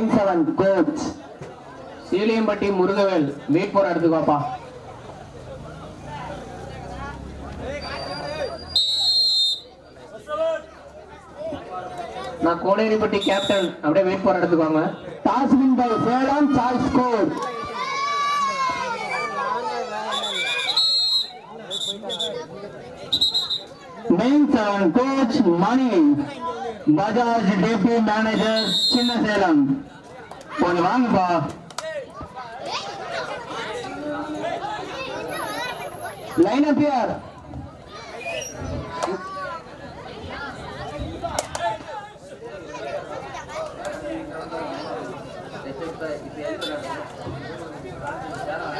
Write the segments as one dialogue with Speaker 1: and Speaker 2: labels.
Speaker 1: Nine seven coach
Speaker 2: Seeliyampatti Murugavel wait போற இடத்துக்கு நான் கோடேரிப்பட்டி கேப்டன் அப்படியே வெயிட் போற இடத்துக்கு வாங்க.
Speaker 1: Toss win by Salem choice score nine seven coach Mani Bajaj DP manager சின்ன சேலம் கொஞ்சம் வாங்கப்பா லைன் அப் யார்
Speaker 3: வாயவே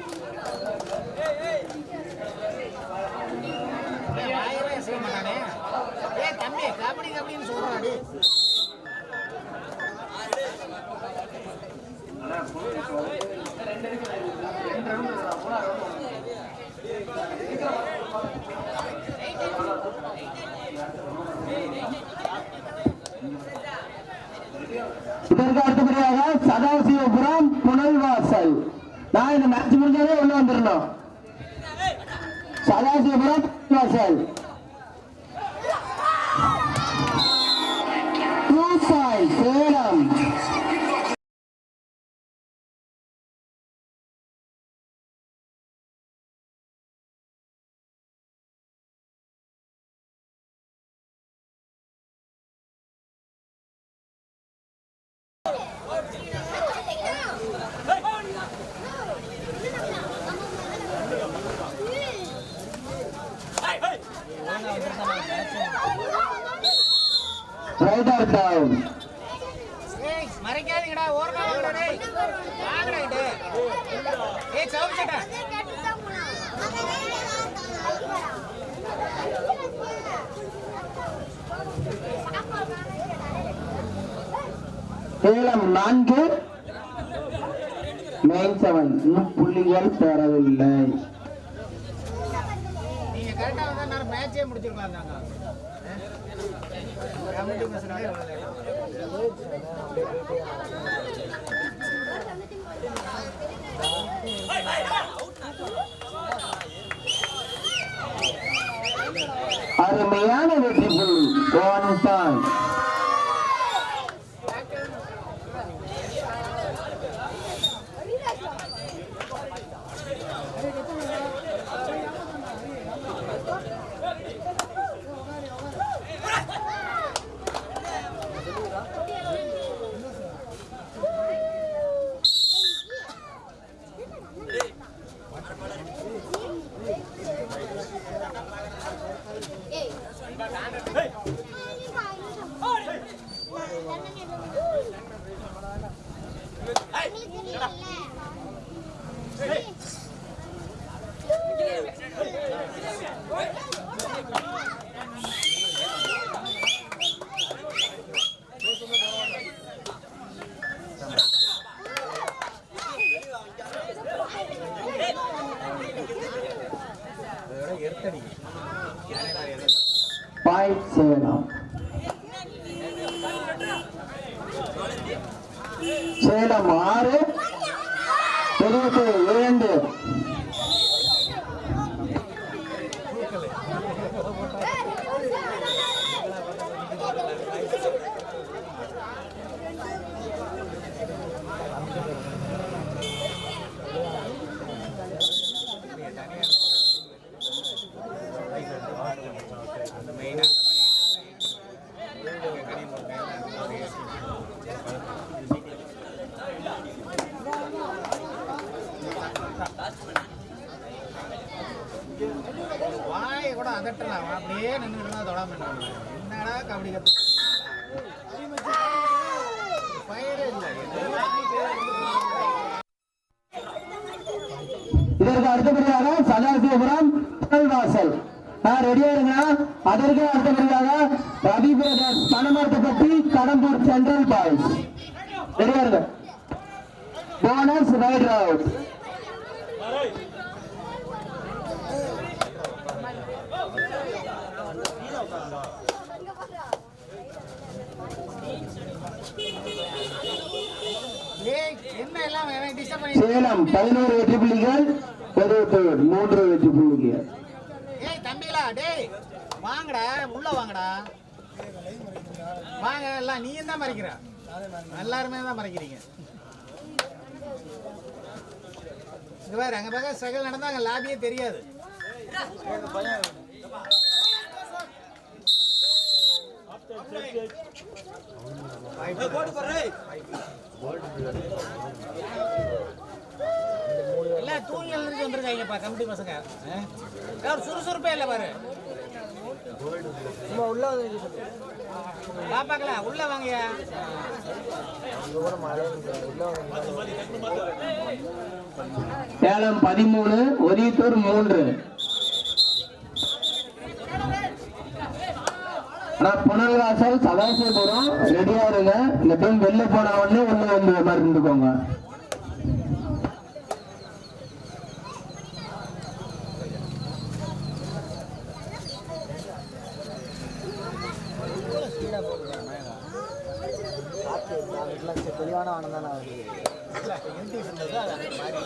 Speaker 1: இந்த மேட்ச் முடிஞ்சாலே உள்ள வந்துடணும். Sadasivapuram Punalvasal two point Salem right R டவுன்
Speaker 3: ஏய் மறைக்காதீங்கடா ஓரமா வாங்கடா டேய் வாங்கடா இது ஏய் சவுண்ட் சட்டா
Speaker 1: சேலம் நான்கு நைன் செவன் இன்னும் புள்ளிகள் பெறவில்லை.
Speaker 3: நீங்க கரெக்டா வந்தா மேட்சே முடிச்சிருக்கலாம் பேசுறாங்க
Speaker 1: அருமையான வெற்றி புள்ளி ஒன் பாயிண்ட் சேலம் சேலம் ஆறு பெரியது இரண்டு
Speaker 3: வாயை அப்படியே நின்றுட்டு தொடாம என்னடா கபடி கத்து
Speaker 1: இதற்கு அடுத்தபடியாக சதாசிவபுரம் வாசல் நான் ரெடியா இருங்க. அதற்கு அடுத்தபடியாக Ravi brothers Panamarathupatti Kadambur central boys ரெடியா இருங்க. போனஸ் ரைட்
Speaker 3: ரவுட்
Speaker 1: சேலம் பதினோரு வெற்றி புள்ளிகள் பெருவத்தூர் மூன்று வெற்றி புள்ளிகள்.
Speaker 3: ஏய் தம்பிகளா டேய் வாங்கடா உள்ள வாங்கடா. வாங்க எல்லாம் நீயும் தான் மறைக்கிற. எல்லாருமே தான் மறைக்கிறீங்க. இங்க பாரு அங்க பக்கம் ஸ்ட்ரகிள் நடந்தா அங்க லாபியே தெரியாது. எல்லாம் தூங்கி எழுந்திரிச்சு வந்துருக்காங்கப்பா கமிட்டி பசங்க. யார் சுறுசுறுப்பே இல்லை பாரு. பாப்பாக்கலாம் உள்ள வாங்கயா
Speaker 1: சேலம் பதிமூணு ஒரியத்தூர் மூன்று. ஆனா புனல்வாசல் சதாசிவபுரம் ரெடியா இருங்க. இந்த டைம் வெளில போன உடனே உள்ள வந்து மாதிரி இருந்துக்கோங்க.
Speaker 3: இல்ல எம்டி அது அந்த மாதிரி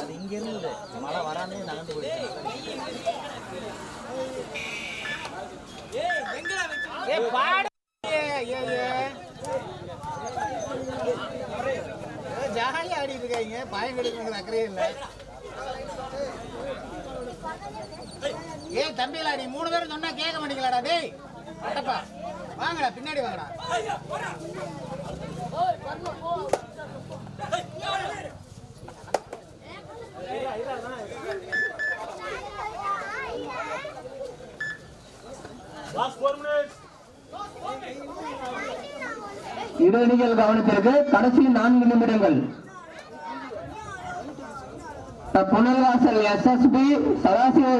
Speaker 3: அது இங்க இருந்தது மழை வராமே நடந்து போயிடுச்சு. ஏய், பாடு. ஏ, ஏ, ஏ. ஆடிட்டு இருக்காங்க. பயம் கெடுக்கணுங்கிற அக்கறையே இல்லை. ஏய் தம்பிகளா நீ மூணு பேரும் சொன்னா கேட்க மாட்டீங்களாடா? டேய் அட்டப்பா வாங்கடா பின்னாடி வாங்கடா.
Speaker 1: இரு அணிகள் கவனத்திற்கு கடைசி நான்கு நிமிடங்கள். புனர்வாசல் எஸ்எஸ்பி சதாசிவ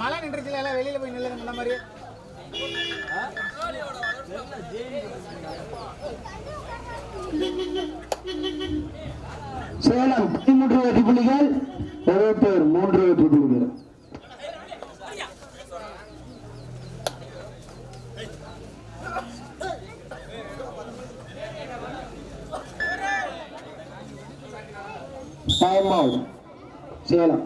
Speaker 3: மழை நின்றுச்சுல எல்லாம் வெளியில போய் நில்லுங்க முன்ன மாதிரி.
Speaker 1: சேலம் பதிமூன்று வெற்றி புள்ளிகள் எழுபத்தோர் மூன்று வெற்றி புள்ளிகள். டைம் அவுட் சேலம்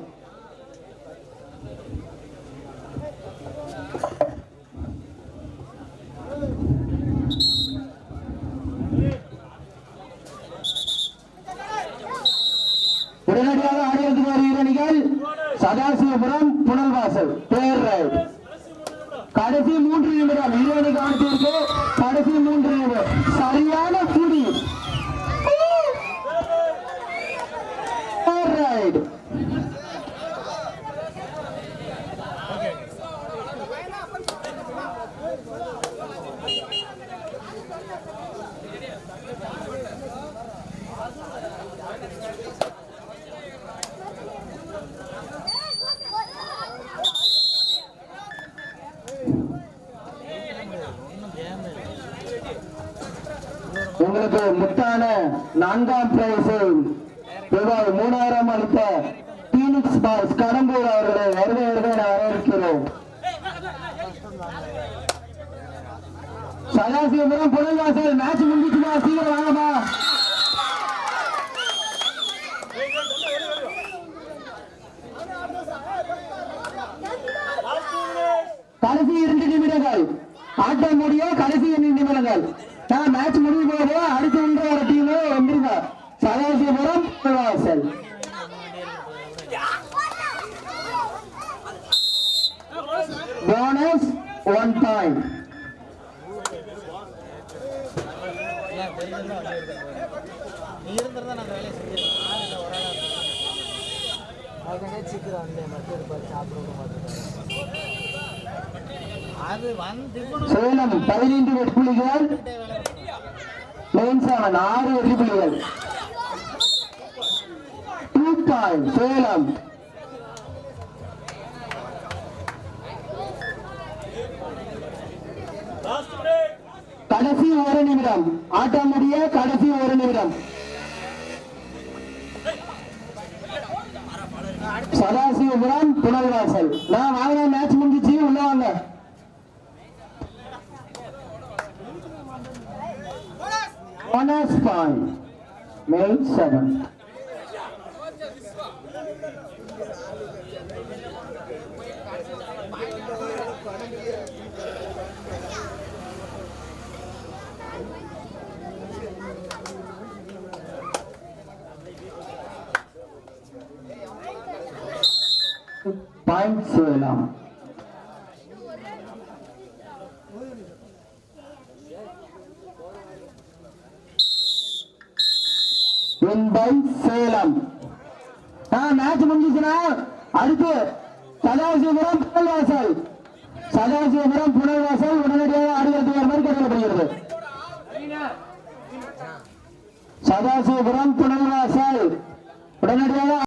Speaker 1: உடனடியாக ஆடியத்துக்கு வருகிற அணிகள் சதாசிவபுரம் புனல்வாசல் பேர் ரைட் கடைசி மூன்று நிமிடம் இரு அணி கவனத்திற்கு கடைசி மூன்று நிமிடம் சரியான புடி பேர் ரைட் உங்களுக்கு முத்தான நான்காம் பிரைஸை ரூபாய் மூணாயிரம் அளித்த பீனிக்ஸ் பாஸ் கடம்பூர் அவர்களை வருகை வருகை என வரவேற்கிறோம் சதாசிவபுரம் புனல்வாசல் மேட்ச் முடிச்சுமா சீக்கிரம் வாங்கம்மா. கடைசி இரண்டு நிமிடங்கள். ஆட்டம் முடிய கடைசி இரண்டு நிமிடங்கள். நான் மேட்ச் முடிவு போது அடுத்து ஒன்று ஒரு டீம் சதாசிவபுரம் வாசல் போனஸ் ஒன் பாயிண்ட்
Speaker 3: நான் அது வந்து
Speaker 1: சேலம் பதினைந்து வெற்றி புள்ளிகள் மெயின் ஆறு வெற்றி புள்ளிகள் செம்மாய் சேலம் கடைசி ஒரு நிமிடம். ஆட்டம் முடிய கடைசி ஒரு நிமிடம். சதாசிவபுரம் புனர்வாசல் நான் வாங்கின மேட்ச் முடிஞ்சிச்சு உள்ள வாங்க. Honors point, May పాయింట్స్ వేలాం విన్ బై సేలం మ్యాచ్ ముందుసిన அடுத்து சதாசிவபுரம் புனல்வாசல். சதாசிவபுரம் புனல்வாசல் உடனடியாக ஆடுகிறது வருமாறு கேட்கப்படுகிறது சதாசிவபுரம் புனல்வாசல் உடனடியாக